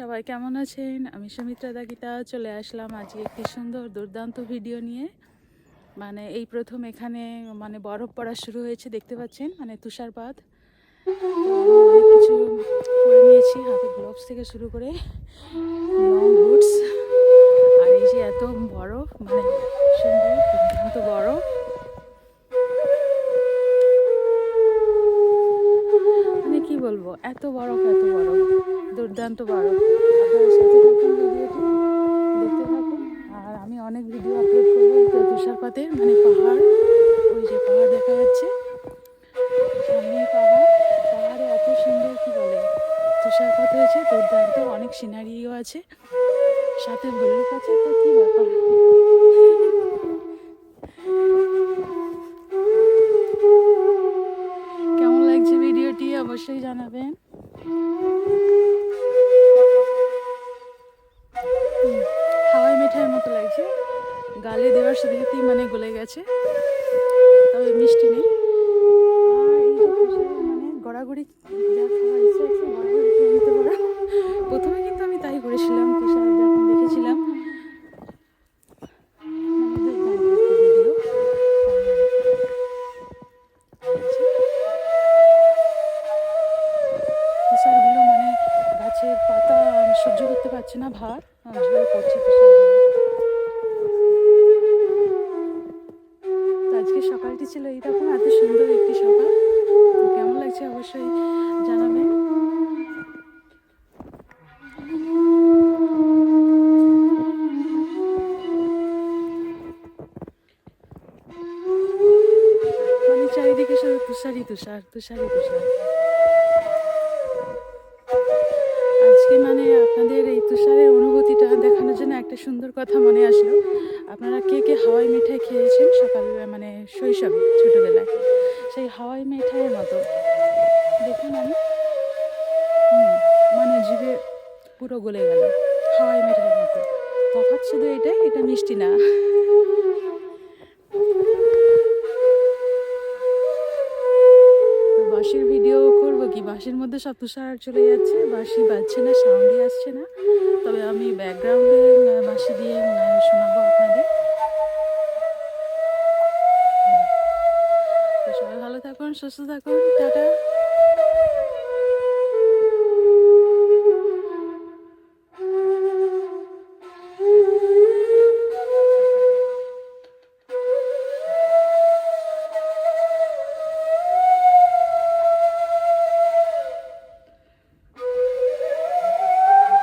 সবাই কেমন আছেন? আমি সুমিত্রা দাগিতা, চলে আসলাম আজকে একটি সুন্দর দুর্দান্ত ভিডিও নিয়ে। মানে এই প্রথম এখানে মানে বরফ পড়া শুরু হয়েছে, দেখতে পাচ্ছেন? মানে তুষারপাত। কিছু করে নিয়েছি, হাতে গ্লোভস থেকে শুরু করে লং বুটস আর এই যে এত বরফ মানে এত বরফ এত বরফ দুর্দান্ত বরফ সাথে আর আমি অনেক ভিডিও আপলোড করব তুষারপাতের মানে পাহাড়, ওই যে পাহাড় দেখা যাচ্ছে। সামনে পাহাড়, পাহাড়ে এত সুন্দর কি বলে, তুষারপাত হয়েছে, দুর্দান্ত, অনেক সিনারিও আছে। সাথে ভল্লুক আছে, তো কি ব্যাপার? অবশ্যই জানাবেন। হাওয়াই মিঠাইয়ের মতো লাগছে। গালে দেওয়ার সাথে সাথেই মানে গলে গেছে। সহ্য করতে পারছে না, ভার। তো আজকে সকালটি ছিল এইরকম এত সুন্দর একটি সকাল। তো কেমন লাগছে অবশ্যই জানাবেন। মানে চারিদিকে শুধু তুষারই তুষার তুষারই তুষার। আজকে মানে একটা সুন্দর কথা মনে আসলো। আপনারা কে কে হাওয়াই মিঠাই খেয়েছেন সকাল মানে শৈশবে, ছোটোবেলায়? সেই হাওয়াই মিঠাইয়ের মতো। দেখুন আমি। মানে জিভে পুরো গলে গেল। হাওয়াই মিঠাইয়ের মতো। তফাৎ শুধু এটাই, এটা মিষ্টি না। বাঁশির মধ্যে সব তুষার চলে যাচ্ছে, বাঁশি বাজছে না সাউন্ডই আসছে না। তবে আমি ব্যাকগ্রাউন্ডে বাঁশি দিয়ে শোনাবো আপনাদের। সবাই ভালো থাকুন, সুস্থ থাকুন, টাটা।